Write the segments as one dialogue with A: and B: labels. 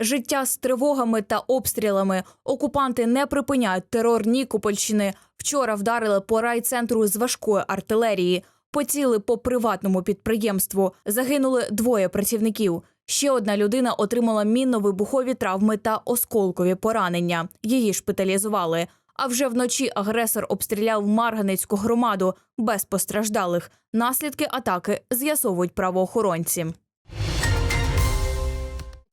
A: Життя з тривогами та обстрілами. Окупанти не припиняють терор Нікопольщини. Вчора вдарили по райцентру з важкої артилерії. Поціли по приватному підприємству. Загинули двоє працівників. Ще одна людина отримала мінно-вибухові травми та осколкові поранення. Її шпиталізували. А вже вночі агресор обстріляв Марганецьку громаду без постраждалих. Наслідки атаки з'ясовують правоохоронці.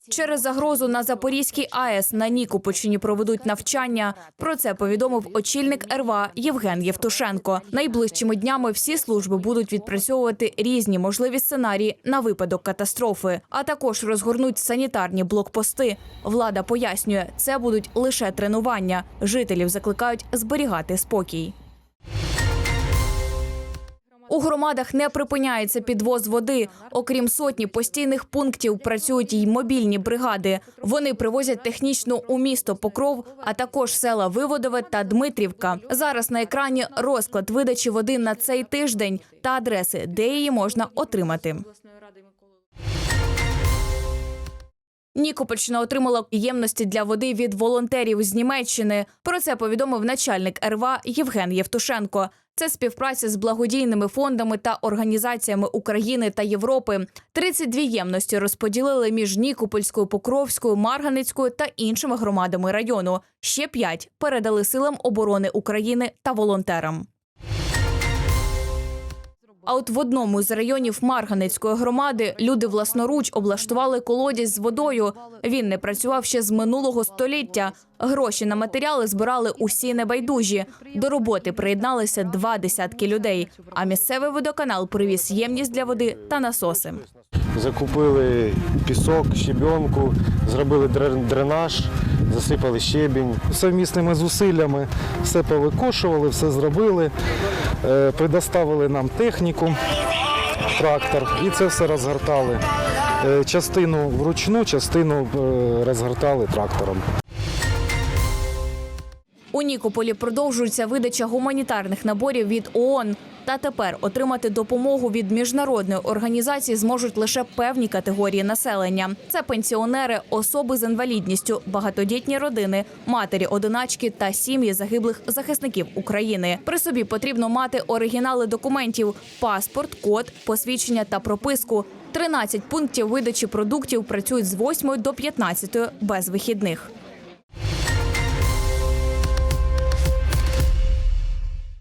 A: Через загрозу на Запорізькій АЕС на Нікопольщині проведуть навчання. Про це повідомив очільник РВА Євген Євтушенко. Найближчими днями всі служби будуть відпрацьовувати різні можливі сценарії на випадок катастрофи, а також розгорнуть санітарні блокпости. Влада пояснює, це будуть лише тренування. Жителів закликають зберігати спокій. У громадах не припиняється підвоз води. Окрім сотні постійних пунктів, працюють й мобільні бригади. Вони привозять технічну у місто Покров, а також села Виводове та Дмитрівка. Зараз на екрані розклад видачі води на цей тиждень та адреси, де її можна отримати. Нікопольщина отримала ємності для води від волонтерів з Німеччини. Про це повідомив начальник РВА Євген Євтушенко. Це співпраця з благодійними фондами та організаціями України та Європи. 32 ємності розподілили між Нікопольською, Покровською, Марганецькою та іншими громадами району. Ще п'ять передали силам оборони України та волонтерам. А от в одному з районів Марганецької громади люди власноруч облаштували колодязь з водою. Він не працював ще з минулого століття. Гроші на матеріали збирали усі небайдужі. До роботи приєдналися два десятки людей. А місцевий водоканал привіз ємність для води та насоси.
B: Закупили пісок, щебенку, зробили дренаж, засипали щебінь.
C: Совмісними зусиллями все повикошували, все зробили, предоставили нам техніку, трактор, і це все розгортали. Е, Частину вручну, частину е, розгортали трактором.
A: У Нікополі продовжується видача гуманітарних наборів від ООН. Та тепер отримати допомогу від міжнародної організації зможуть лише певні категорії населення. Це пенсіонери, особи з інвалідністю, багатодітні родини, матері одиначки та сім'ї загиблих захисників України. При собі потрібно мати оригінали документів, паспорт, код, посвідчення та прописку. 13 пунктів видачі продуктів працюють з 8 до 15 без вихідних.